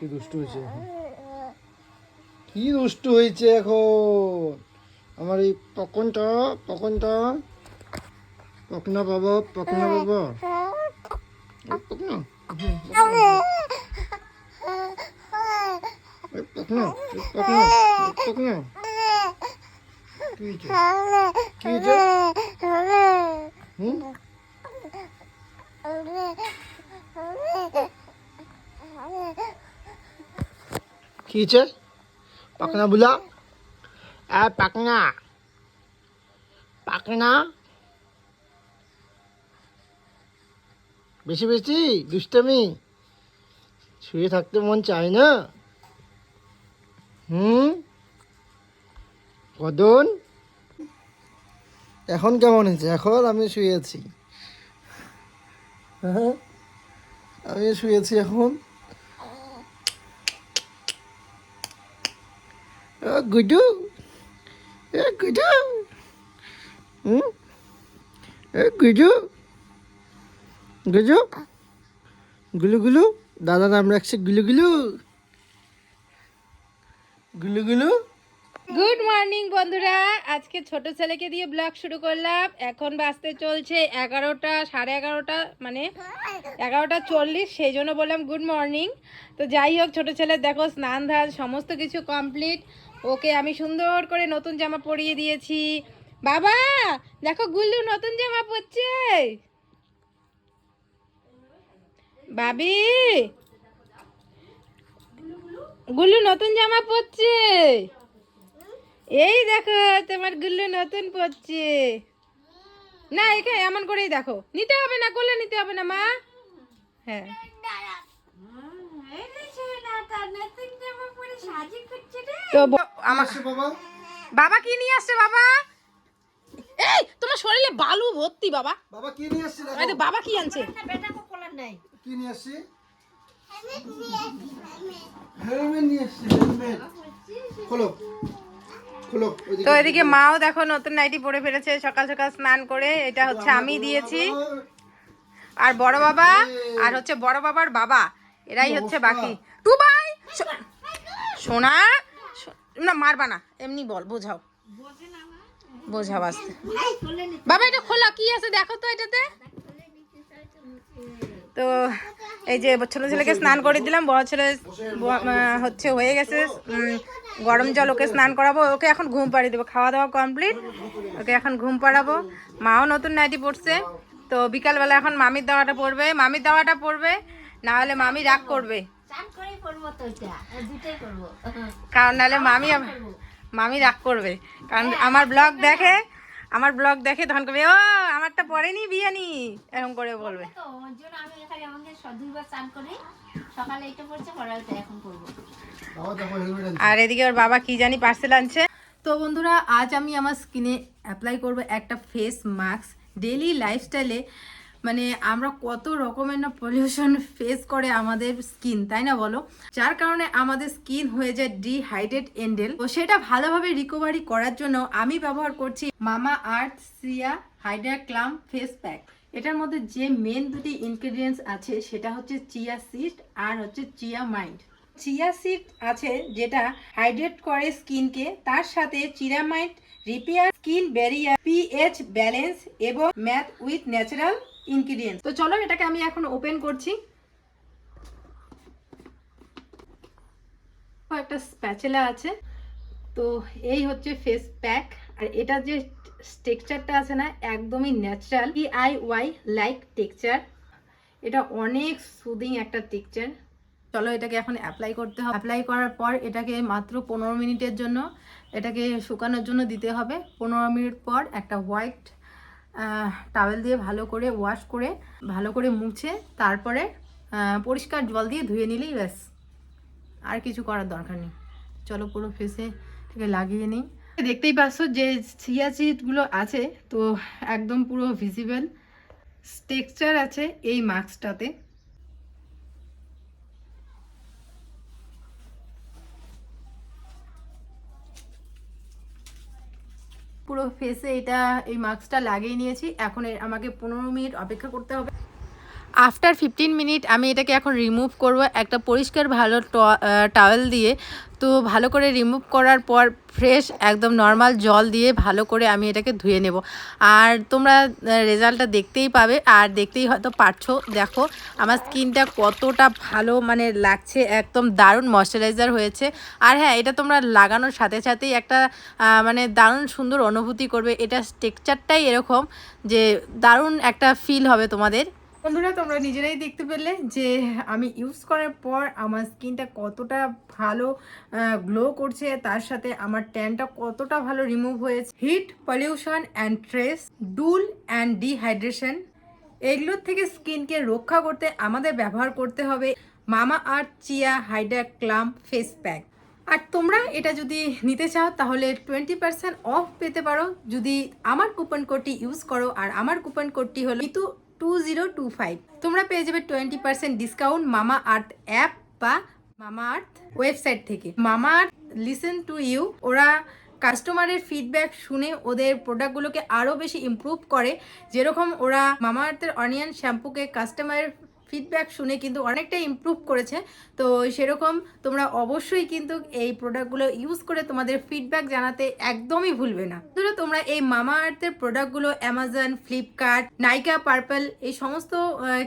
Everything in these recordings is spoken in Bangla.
কি দুষ্টু হয়েছে? কি দুষ্টু হয়েছে এখন? আমার এই পকনটা পকনটা। পকনা বাবা পকনা বাবা। পকনা। পকনা। কি হয়েছে পাকনা বুলা? এ, পাকনা। পাকনা? বেশি বেশি, দুষ্টামি। শুয়ে থাকতে মন চায় না। হুম? কদন? এখন কেমন হয়েছে? এখন আমি শুয়েছি হ্যাঁ? আমি শুয়েছি এখন। গুডু। হুম? গুজু গুলু গুলু। দাদা নাম রাখছে গুলু গুলু। গুলু গুলু। গুড মর্নিং বন্ধুরা। আজকে ছোট ছেলেকে দিয়ে ব্লগ শুরু করলাম। এখন বাজতে চলছে এগারোটা, সাড়ে এগারোটা মানে এগারোটা চল্লিশ, সেই জন্য বললাম গুড মর্নিং। তো যাই হোক, ছোট ছেলে, দেখো, স্নান ধান, সমস্ত কিছু কমপ্লিট ওকে আমি সুন্দর করে নতুন জামা পরিয়ে দিয়েছি। বাবা, দেখো গুল্লু নতুন জামা পরছে। বাবি, গুল্লু নতুন জামা পরছে। এই দেখো, তোমার গুল্লু নতুন পরছে। না, এখানে এমন করেই দেখো। নিতে হবে না, কোলে নিতে হবে না, মা। হ্যাঁ। তো আমার বাবা। বাবা কি নিয়ে আসছে বাবা? এই তোমার শরীরে বালু ভর্তি বাবা। বাবা কি নিয়ে আসছে এই তো বাবা কি আনছে? কি নিয়ে আসছে? হেলমেট নিয়ে আসছে হেলমেট খোলো খোলো তো এদিকে মাও দেখো নতুন নাইটি পরে ফেলেছে সকাল সকাল স্নান করে। এটা হচ্ছে আমি দিয়েছি। আর বড় বাবা আর হচ্ছে বড় বাবার বাবা। এরাই হচ্ছে বাকি। টু ভাই শো- সোনা না, মারবা না। এমনি বল, বোঝাও। বোঝাও আসতে। বাবা, এটা খোলা, কি আছে দেখো তো এটাতে। তো এই যে ছোট ছেলেকে স্নান করে দিলাম, বড় ছেলে হচ্ছে হয়ে গেছে। গরম জল ওকে স্নান করাবো, ওকে এখন ঘুম পাড়িয়ে দেবো। খাওয়া দাওয়া কমপ্লিট, ওকে এখন ঘুম পাড়াবো। মাও নতুন নাইটি পড়ছে তো বিকালবেলা এখন মামির দাওয়াটা পড়বে মামির দাওয়াটা পড়বে না হলে মামি রাগ করবে। কারণ নাহলে মামি মামি রাগ করবে। কারণ আমার ব্লগ দেখে আমার ব্লগ দেখে তখন করবে ও আমারটা পড়েনি বিয়ানি এরকম করে বলবে। পরে আর এদিকে ওর বাবা কি জানি পার্সেল আনছে। তো বন্ধুরা আজ আমি আমার স্কিনে অ্যাপ্লাই করব একটা ফেস মাস্ক ডেলি লাইফস্টাইলে মানে আমরা কত রকমের না পলিউশন ফেস করে আমাদের স্কিন তাই না বলো? যার কারণে আমাদের স্কিন হয়ে যায় ডিহাইড্রেট এন্ডেল তো সেটা ভালোভাবে রিকভারি করার জন্য আমি ব্যবহার করছি Mamaearth chia hydra calm face pack এটার মধ্যে যে মেন দুটি ইনগ্রেডিয়েন্টস আছে সেটা হচ্ছে চিয়া সিড আর হচ্ছে চিয়া মাইন্ড চিয়া সিড আছে যেটা হাইড্রেট করে স্কিনকে তার সাথে ceramide repair skin barrier pH balance এবং ম্যাথ উইথ ন্যাচারাল ইনগ্রিডিয়েন্টস তো চলো এটাকে আমি এখন ওপেন করছি। একটা স্প্যাচেলা আছে। তো এই হচ্ছে ফেস প্যাক আর এটা যে টেক্সচারটা আছে না, একদমই natural P I Y like texture এটা অনেক সুদিং একটা টেক্সচার চলো এটাকে এখন অ্যাপ্লাই করতে হবে। অ্যাপ্লাই করার পর এটাকে মাত্র পনেরো মিনিটের জন্য, এটাকে শুকানোর জন্য দিতে হবে। পনেরো মিনিট পর একটা হোয়াইট টাওয়েল দিয়ে ভালো করে ওয়াশ করে, ভালো করে মুছে, তারপরে পরিষ্কার জল দিয়ে ধুয়ে নিলেই ব্যাস। আর কিছু করার দরকার নেই। চলো পুরো ফেসে থেকে লাগিয়ে নিই। দেখতেই পাচ্ছ যে সিয়াচিটগুলো আছে, তো একদম পুরো ভিজিবল টেক্সচার আছে এই মাস্কটাতে পুরো ফেসে এটা এই মাস্কটা লাগিয়ে নিয়েছি। এখন আমাকে পনেরো মিনিট অপেক্ষা করতে হবে। আফটার ফিফটিন মিনিট আমি এটাকে এখন রিমুভ করব, একটা পরিষ্কার ভালো টাওয়েল দিয়ে। তো ভালো করে রিমুভ করার পর ফ্রেশ একদম নর্মাল জল দিয়ে ভালো করে আমি এটাকে ধুয়ে নেব। আর তোমরা রেজাল্টটা দেখতেই পাবে। আর দেখতেই হয়তো পারছ। দেখো, আমার স্কিনটা কতটা ভালো মানে লাগছে, একদম দারুণ ময়শ্চারাইজার হয়েছে। আর হ্যাঁ এটা তোমরা লাগানোর সাথে সাথেই একটা মানে দারুণ সুন্দর অনুভূতি করবে। এটা টেক্সচারটাই এরকম যে দারুণ একটা ফিল হবে তোমাদের। বন্ধুরা, তোমরা নিজেরাই দেখতে পেলে যে আমি ইউজ করার পর আমার স্কিনটা কতটা ভালো গ্লো করছে, তার সাথে আমার ট্যানটা কতটা ভালো রিমুভ হয়েছে। Heat pollution and stress dull and dehydration এগুলোর থেকে স্কিনকে রক্ষা করতে আমাদের ব্যবহার করতে হবে Mamaearth chia hydra calm face pack আর তোমরা এটা যদি নিতে চাও, তাহলে টোয়েন্টি পার্সেন্ট অফ পেতে পারো। যদি আমার কুপন কোডটি ইউজ করো, আর আমার কুপন কোডটি হলো কিন্তু টু জিরো টু ফাইভ তোমরা পেয়ে যাবে টোয়েন্টি পার্সেন্ট ডিসকাউন্ট মামা আর্থ অ্যাপ বা মামা আর্থ ওয়েবসাইট থেকে। মামা আর্থ লিসেন টু ইউ ওরা কাস্টমারের ফিডব্যাক শুনে ওদের প্রোডাক্টগুলোকে আরও বেশি ইম্প্রুভ করে। যেরকম ওরা মামা আর্থের অনিয়ন শ্যাম্পুকে কাস্টমারের ফিডব্যাক শুনে কিন্তু অনেকটা ইমপ্রুভ করেছে। তো সেরকম তোমরা অবশ্যই কিন্তু এই প্রোডাক্টগুলো ইউজ করে তোমাদের ফিডব্যাক জানাতে একদমই ভুলবে না। ধরো তোমরা এই মামা আর্থের প্রোডাক্টগুলো অ্যামাজন ফ্লিপকার্ট নাইকা পার্পল এই সমস্ত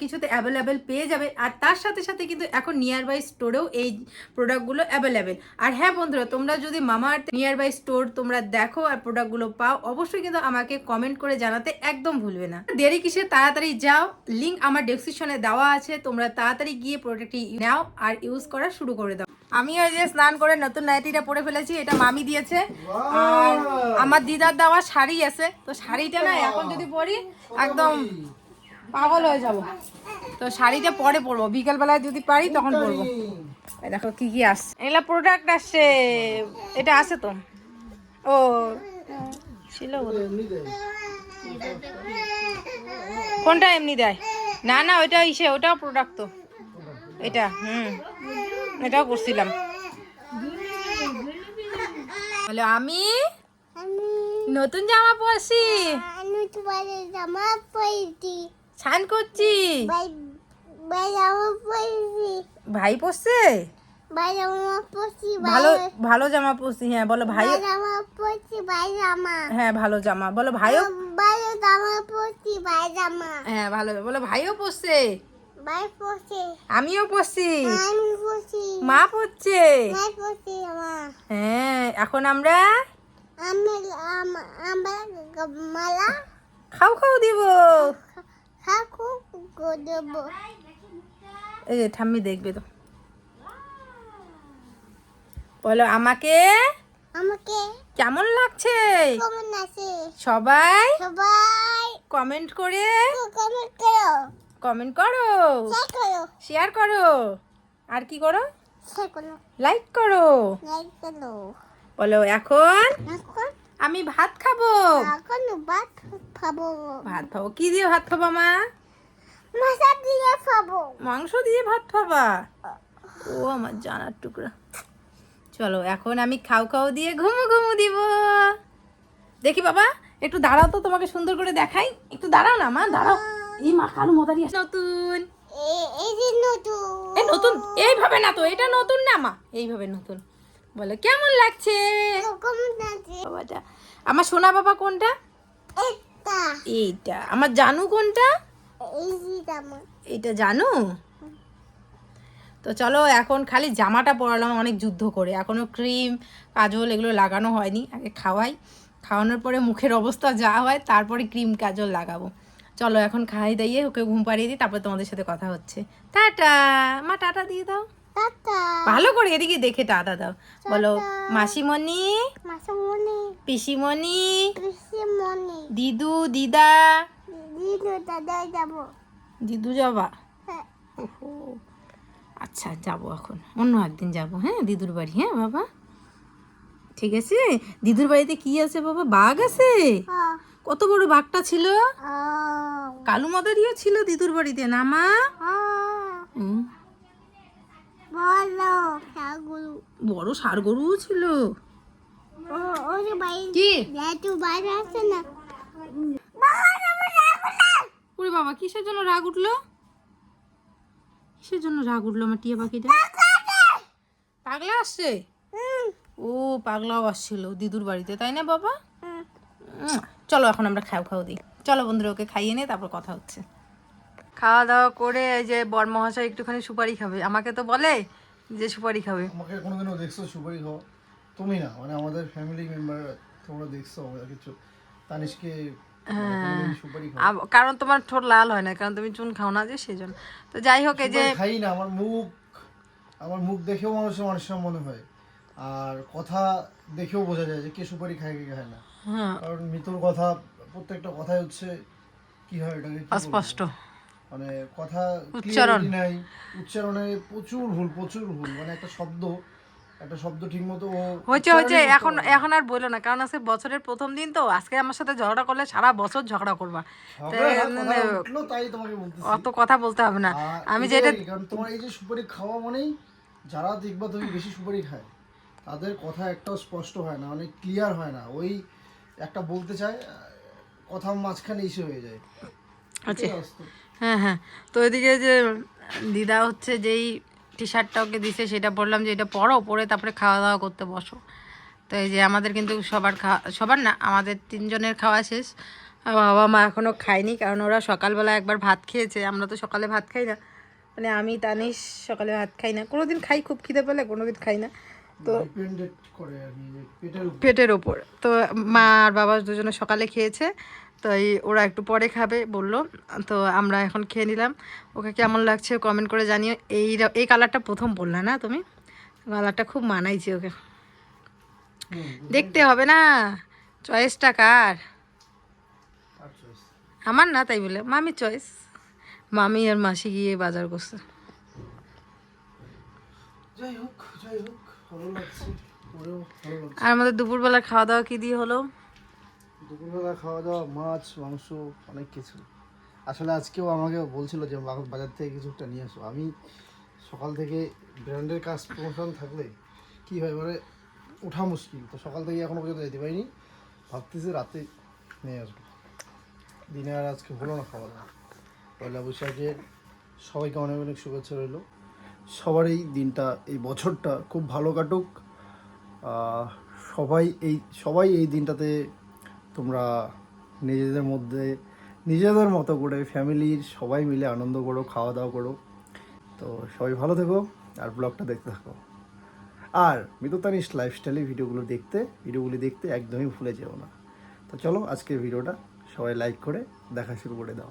কিছুতে অ্যাভেলেবেল পেয়ে যাবে। আর তার সাথে সাথে কিন্তু এখন নিয়ার বাই স্টোরেও এই প্রোডাক্টগুলো অ্যাভেলেবেল আর হ্যাঁ বন্ধুরা, তোমরা যদি মামা আর্থ নিয়ার বাই স্টোর তোমরা দেখো আর প্রোডাক্টগুলো পাও, অবশ্যই কিন্তু আমাকে কমেন্ট করে জানাতে একদম ভুলবে না। দেরি কিসে তাড়াতাড়ি যাও লিঙ্ক আমার ডেসক্রিপশনে দেওয়া আছে তোমরা তাড়াতাড়ি গিয়ে প্রোডাক্টটি নাও আর ইউজ করা শুরু করে দাও। আমি ওই যে স্নান করে নতুন নাইটিটা পরে ফেলেছি এটা মামি দিয়েছে। আর আমার দিদার দেওয়া শাড়ি আছে তো শাড়িটা না এখন যদি পরি একদম পাগল হয়ে যাব। তো শাড়িটা পরে পরবো বিকালবেলায় যদি পারি তখন পরবো। দেখো কি কি আসছে। এগুলা প্রোডাক্ট আসছে এটা আছে তো। ও ছিল। কোনটা এমনি দেয়? না না ওইটা ইসে ওটাও প্রোডাক্ট তো। এটা হুম এটাও করছিলাম। হ্যালো আমি? নতুন জামা পরছি। জামা পরেছি। স্নান করছি। ভাই পরেছি? ভাই জামা পরেছি ভালো ভালো জামা পরছি হ্যাঁ বলো ভাই জামা পরেছি ভাই জামা হ্যাঁ ভালো জামা বলো ভাইও ভাই জামা পরেছি ভাই জামা হ্যাঁ ভালো বলো ভাইও পরছে ভাই পরছে আমিও পরছি আমি পরছি মা পরছে ভাই পরছি হ্যাঁ এখন আমরা আমি আম- আমার মালা খাও খাও দিব খাকু দেব এই ঠাম্মি দেখবে তো বলো আমাকে? আমাকে? কেমন লাগছে? কেমন আছে সবাই সবাই কমেন্ট করে কমেন্ট করো। কমেন্ট করো। শেয়ার করো। আর কি করো? লাইক করো। লাইক করো। বলো এখন আমি ভাত খাব। এখন ভাত খাব। ভাত খাব কি দিয়ে ভাত খাব মা? মশা দিয়ে খাব। মাংস দিয়ে ভাত খাবা? ও আমার জানার টুকরা। চলো এখন আমি খাও খাও দিয়ে ঘুমু ঘুমু দিব। দেখি বাবা একটু দাঁড়াও তো তোমাকে সুন্দর করে দেখাই। একটু দাঁড়াও না মা দাঁড়াও। এই মা কালো আছে নতুন। এ- এই নতুন। এই নতুন? এইভাবে না তো এটা নতুন না মা? এইভাবে নতুন। বলো কেমন লাগছে? বাবাটা। আমার সোনা বাবা কোনটা? এইটা। আমার জানু কোনটা? এইটা জানো? তো চলো এখন খালি জামাটা পরালাম অনেক যুদ্ধ করে। এখনও ক্রিম কাজল এগুলো লাগানো হয়নি আগে খাওয়াই। খাওয়ানোর পরে মুখের অবস্থা যা হয় তারপরে ক্রিম কাজল লাগাবো। চলো এখন খাই দাইয়ে ওকে ঘুম পাড়িয়ে দিই তারপরে তোমাদের সাথে কথা হচ্ছে। টাটা! মা টাটা দিয়ে দাও। ভালো করে এদিকে দেখে টাটা দাও। বলো মাসিমণি পিসিমণি দিদু দিদা। দিদু দাদা যাব। দিদু যাবা? হ্যাঁ। আচ্ছা যাব এখন। অন্য একদিন যাব হ্যাঁ? দিদুর বাড়ি হ্যাঁ বাবা? ঠিক আছে? দিদুর বাড়িতে কি আছে বাবা? বাঘ আছে? হ্যাঁ। কত বড় বাঘটা ছিল? আহ, কালু মাদারিও ছিল দিদুর বাড়িতে না মা? বলো বড় ষাড় গরুও ছিল। ও ওই যে ভাই কি বাইরে আছে না? ওরে বাবা কিসের জন্য রাগ উঠল? কিসের জন্য রাগ উঠল আমার টিয়া পাখিটা? পাগলা আসছে? ও পাগলাও আসছিল দিদুর বাড়িতে তাই না বাবা? চলো এখন আমরা খাও খাও দিই। চলো বন্ধুরা ওকে খাইয়ে নিয়ে তারপর কথা হচ্ছে। খাওয়া দাওয়া করে এই যে বর মহাশয় একটুখানি সুপারি খাবে। আমাকে তো বলে যে সুপারি খাবে। আমাকে কোনোদিনও দেখছ সুপারি খাওয়া? তুমি না মানে আমাদের ফ্যামিলি মেম্বার তোমরা দেখছ আমরা কিছু। তানিশকে আব- কারণ তোমার ঠোঁট লাল হয় না কারণ তুমি চুন খাও না যে সেই জন্য তো যাই হোক এই যে খাই না আমার মুখ আমার মুখ দেখেও মানুষের মানুষের মনে হয়। আর কথা দেখেও বোঝা যায় যে কে সুপারি খায় কে খায় না। হ্যাঁ। কারণ মৃত্যুর কথা প্রত্যেকটা কথাই হচ্ছে কি হয় এটাকে বলব? অস্পষ্ট। মানে কথা উচ্চারণ। নাই। উচ্চারণে প্রচুর ভুল প্রচুর ভুল। মানে একটা শব্দ একটা শব্দ ঠিক মতো হয়েছে হয়েছে এখন এখন আর বলল না কারণ আজকে বছরের প্রথম দিন তো আজকে আমার সাথে ঝগড়া করলে সারা বছর ঝগড়া করবা। তোমাকে অত কথা বলতে হবে না। আমি যেটা তোমার এই যে সুপারি খাওয়া মানেই যারা দেখবা তুমি বেশি সুপারি খায় তাদের কথা একটাও স্পষ্ট হয় না অনেক ক্লিয়ার হয় না। ওই একটা বলতে চায় কথা মাঝখানে ইসে হয়ে যায়। আচ্ছা। হ্যাঁ হ্যাঁ। তো এদিকে যে দিদা হচ্ছে যেই টি শার্টটা ওকে দিছে সেটা বললাম যে এটা পরো পরে তারপরে খাওয়া দাওয়া করতে বসো। তো এই যে আমাদের কিন্তু সবার খাওয়া সবার না আমাদের তিনজনের খাওয়া শেষ। বাবা মা এখনও খায়নি কারণ ওরা সকালবেলা একবার ভাত খেয়েছে আমরা তো সকালে ভাত খাই না। মানে আমি তানিশ সকালে ভাত খাই না। কোনোদিন খাই খুব খিদে পেলে কোনোদিন খাই না। তো পেটের ওপর তো মা আর বাবা দুজনে সকালে খেয়েছে। তো এই ওরা একটু পরে খাবে বলল। তো আমরা এখন খেয়ে নিলাম। ওকে কেমন লাগছে কমেন্ট করে জানিও। এই এই কালারটা প্রথম বললা না তুমি? কালারটা খুব মানাইছে ওকে। দেখতে হবে না। চয়েসটা কার? আমার না তাই বলে। মামি চয়েস মামি আর মাসি গিয়ে বাজার করছে। আর আমাদের দুপুরবেলা খাওয়া দাওয়া কী দিয়ে হলো? দুপুরবেলা খাওয়া দাওয়া মাছ, মাংস, অনেক কিছু। আসলে আজকেও আমাকে বলছিল যে বাজার থেকে কিছু একটা নিয়ে আসো। আমি সকাল থেকে ব্র্যান্ডের কাজ প্রমোশন থাকলে কি হয় মানে ওঠা মুশকিল। তো সকাল থেকে এখনও পর্যন্ত যেতে পারিনি। ভাবতেছি রাতে নিয়ে আসব। দিনে আর আজকে হলো না খাওয়া দাওয়া পয়লা বৈশাখের সবাইকে অনেক অনেক শুভেচ্ছা রইল। সবারই দিনটা, এই বছরটা খুব ভালো কাটুক। সবাই এই সবাই এই দিনটাতে তোমরা নিজেদের মধ্যে, নিজেদের মতো করে ফ্যামিলির সবাই মিলে আনন্দ করো খাওয়া দাওয়া করো। তো সবাই ভালো থেকো আর ব্লগটা দেখতে থাকো। আর মিততানিস লাইফস্টাইলে ভিডিওগুলো দেখতে, ভিডিওগুলি দেখতে একদমই ভুলে যেও না। তো চলো আজকের ভিডিওটা সবাই লাইক করে দেখা শুরু করে দাও।